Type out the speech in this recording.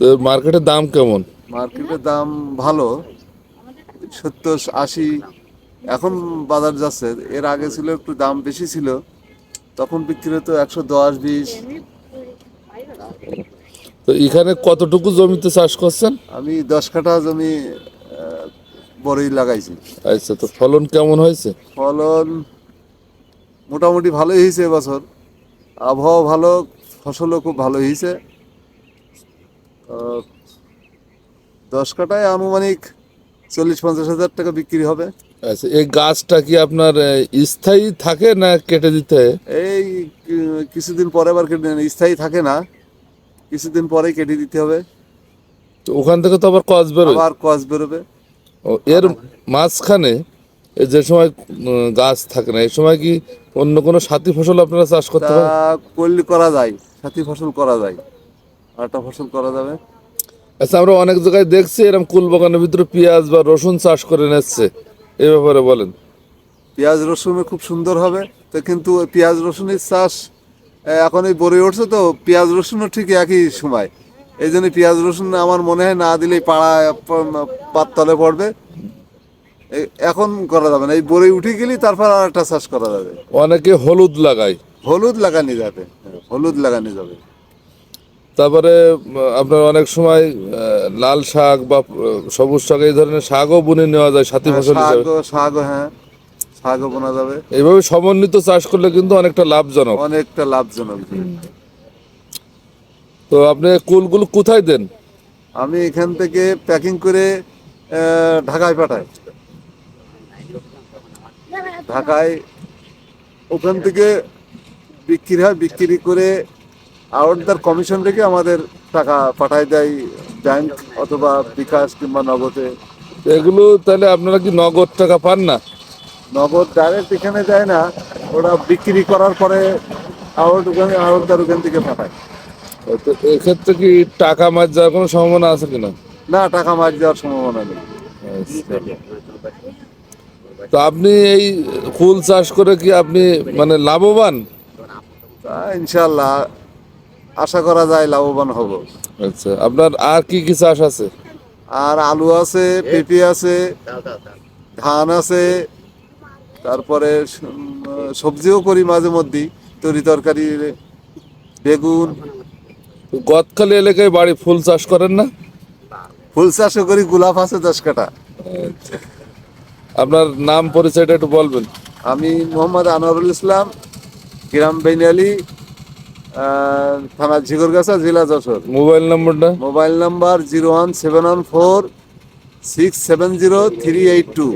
তো মার্কেটের দাম কেমন? মার্কেটের দাম ভালো সত্তর আশি। এখন বাজার যাচ্ছে এর আগে ছিল একটু দাম বেশি ছিল তখন বিক্রি হতো একশো দশ বিশ। তো এখানে কতটুকু জমিতে চাষ করছেন? আমি দশ কাঠা জমি বড়ই লাগাইছি। আচ্ছা তো ফলন কেমন হয়েছে? ফলন মোটামুটি ভালোই হয়েছে এবছর। আবহাওয়া ভালো ফসলও খুব ভালো হয়েছে। দশ কাটায় আনুমানিক চল্লিশ পঞ্চাশ হাজার টাকা বিক্রি হবে। আচ্ছা এই গাছটা কি আপনার স্থায়ী থাকে না কেটে দিতে? এই কিছুদিন পরে আবার কেটে স্থায়ী থাকে না। কিছুদিন পরেই কেটে দিতে হবে। তো ওখান থেকে তো আবার কস বেরোয়। আবার কস বেরোবে। ও, এর মাঝখানে যে সময় গাছ থাকে না এই সময় কি অন্য কোনো সাথী ফসল আপনারা চাষ করতে পারেন? করলে করা যায়। সাথী ফসল করা যায়। আরেকটা ফসল করা যাবে? আচ্ছা আমরা অনেক জায়গায় দেখছি এরকম কুল বাগানের ভিতরে পেঁয়াজ বা রসুন চাষ করে নিচ্ছে। এই ব্যাপারে বলেন। পেঁয়াজ রসুনে খুব সুন্দর হবে। তো কিন্তু পেঁয়াজ রসুনের চাষ এখন এই বড়ে উঠছে তো পেঁয়াজ রসুনও ঠিক একই সময়। এই জন্য পেঁয়াজ রসুন আমার মনে হয় না দিলেই পাড়া পাততলে পড়বে। এখন করা যাবে না। এই বড়ে উঠে গেলেই তারপর আর একটা চাষ করা যাবে। অনেকে হলুদ লাগায়। হলুদ লাগানো যাবে হ্যাঁ, হলুদ লাগানো যাবে। তারপরে আপনার অনেক সময় লাল শাক বা সবুজ শাক এই ধরনের শাকও বুনে নেওয়া যায় সাথী হ্যাঁ, ফসল হিসেবে। শাকও হ্যাঁ শাকও বোনা যাবে। এইভাবে সমন্বিত চাষ করলে কিন্তু অনেকটা লাভজনক। অনেকটা লাভজনক। তো আপনি কুলগুলো কোথায় দেন? আমি এখান থেকে প্যাকিং করে ঢাকায় পাঠাই। ঢাকায় ওখান থেকে বিক্রি হয় বিক্রি করে আউটদার কমিশন রেখে আমাদের টাকা পাঠায় দেয় ব্যাংক অথবা বিকাশ কিংবা নগদে। এগুলো তাহলে আপনারা কি নগদ টাকা পান না? নগদ ডাইরেক্ট এখানে যায় না ওরা বিক্রি করার পরে আউট ওখানে আউটদার ওখান থেকে পাঠায়। তো এক্ষেত্রে কি টাকা মার যাওয়ার কোনো সম্ভাবনা আছে কিনা? না টাকা মার যাওয়ার সম্ভাবনা নেই। তো আপনি এই ফুল চাষ করে কি আপনি মানে লাভবান? ইনশাল্লাহ আশা করা যায় লাভবান হব। আচ্ছা আপনার আর কি কি চাষ আছে? আর আলু আছে পেঁপে আছে ধান আছে তারপরে সবজিও করি মাঝে মধ্যেই তরি তরকারি বেগুন। গদখালি এলাকায় বাড়ি ফুল চাষ করেন না? ফুল চাষও করি গোলাপ আছে দশ কাটা আপনার নাম পরিচয়টা একটু বলবেন। আমি মোহাম্মদ আনোয়ারুল ইসলাম গ্রাম বেনিয়ালি থানা ঝিগরগাছা জেলা যশোর। মোবাইল নম্বরটা? Mobile number zero one seven one four six seven zero three eight two.